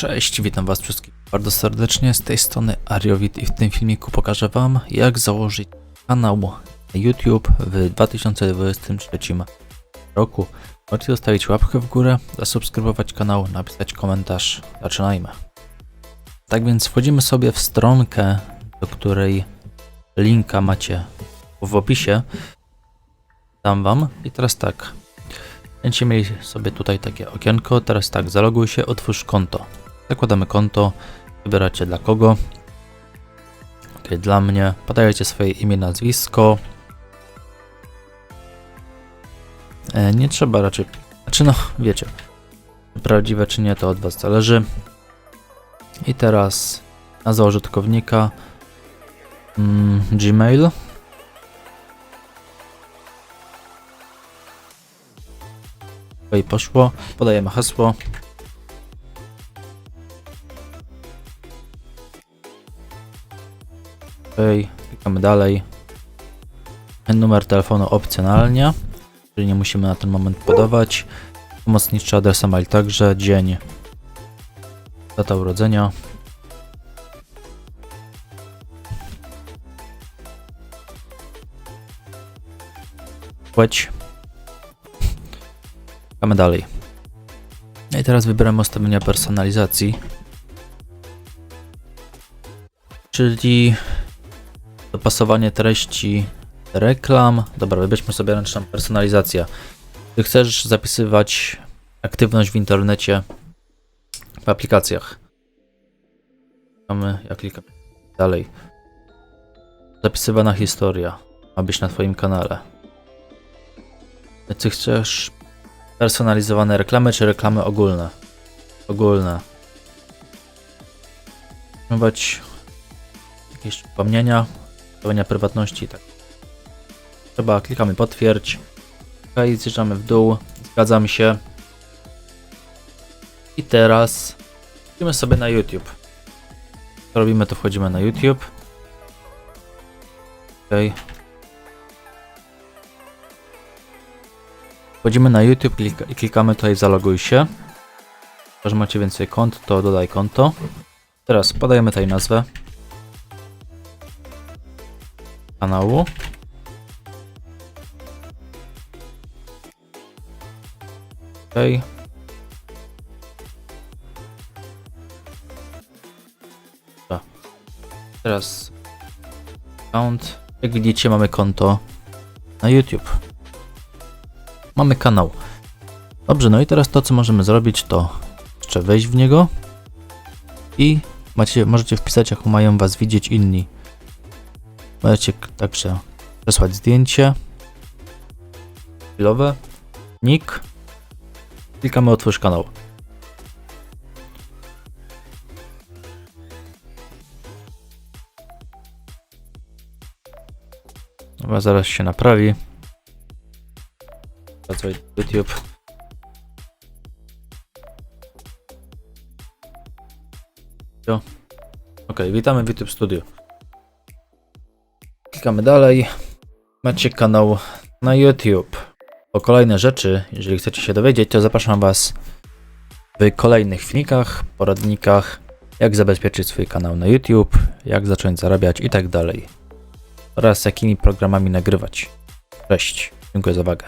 Cześć, witam was wszystkich bardzo serdecznie, z tej strony Ariowit i w tym filmiku pokażę wam jak założyć kanał na YouTube w 2023 roku. Możecie zostawić łapkę w górę, zasubskrybować kanał, napisać komentarz. Zaczynajmy. Tak więc wchodzimy sobie w stronkę, do której linka macie w opisie. Dam wam i teraz tak. Będziecie mieli sobie tutaj takie okienko, teraz tak, zaloguj się, otwórz konto. Zakładamy konto, wybieracie dla kogo. Ok, dla mnie. Podajecie swoje imię, nazwisko. E, nie trzeba raczej. Znaczy, no, wiecie. Prawdziwe czy nie, to od Was zależy. I teraz nazwa użytkownika. Mm, Gmail. Ok, poszło. Podajemy hasło. Klikamy dalej. Numer telefonu opcjonalnie, czyli nie musimy na ten moment podawać. Pomocniczy adres mail także, dzień, data urodzenia. Płeć. Klikamy dalej. No I teraz wybieramy ustawienia personalizacji. Czyli dopasowanie treści reklam. Dobra, wybierzmy sobie ręczną personalizacja. Ty chcesz zapisywać aktywność w internecie w aplikacjach. Mamy, ja klikam dalej. Zapisywana historia ma być na Twoim kanale. Ty chcesz personalizowane reklamy czy reklamy ogólne? Ogólne. Używać jakieś upomnienia, zachowania prywatności, tak. Trzeba, klikamy potwierdź. Ok, zjeżdżamy w dół, zgadzam się. I teraz wchodzimy sobie na YouTube. Co robimy, to wchodzimy na YouTube. Ok. Wchodzimy na YouTube klika, i klikamy tutaj zaloguj się. Że macie więcej kont, to dodaj konto. Teraz podajemy tutaj nazwę kanału. Ok. Dobra. Teraz account. Jak widzicie mamy konto na YouTube. Mamy kanał. Dobrze, no i teraz to co możemy zrobić to jeszcze wejść w niego i macie, możecie wpisać jak mają was widzieć inni. Możecie także przesłać zdjęcie. Chwilowe. Nick. Klikamy otwórz kanał. Dobra, zaraz się naprawi. Wracaj YouTube. Ok, witamy w YouTube Studio. Klikamy dalej. Macie kanał na YouTube. O kolejne rzeczy, jeżeli chcecie się dowiedzieć, to zapraszam Was w kolejnych filmikach, poradnikach, jak zabezpieczyć swój kanał na YouTube, jak zacząć zarabiać i tak dalej. Oraz jakimi programami nagrywać. Cześć, dziękuję za uwagę.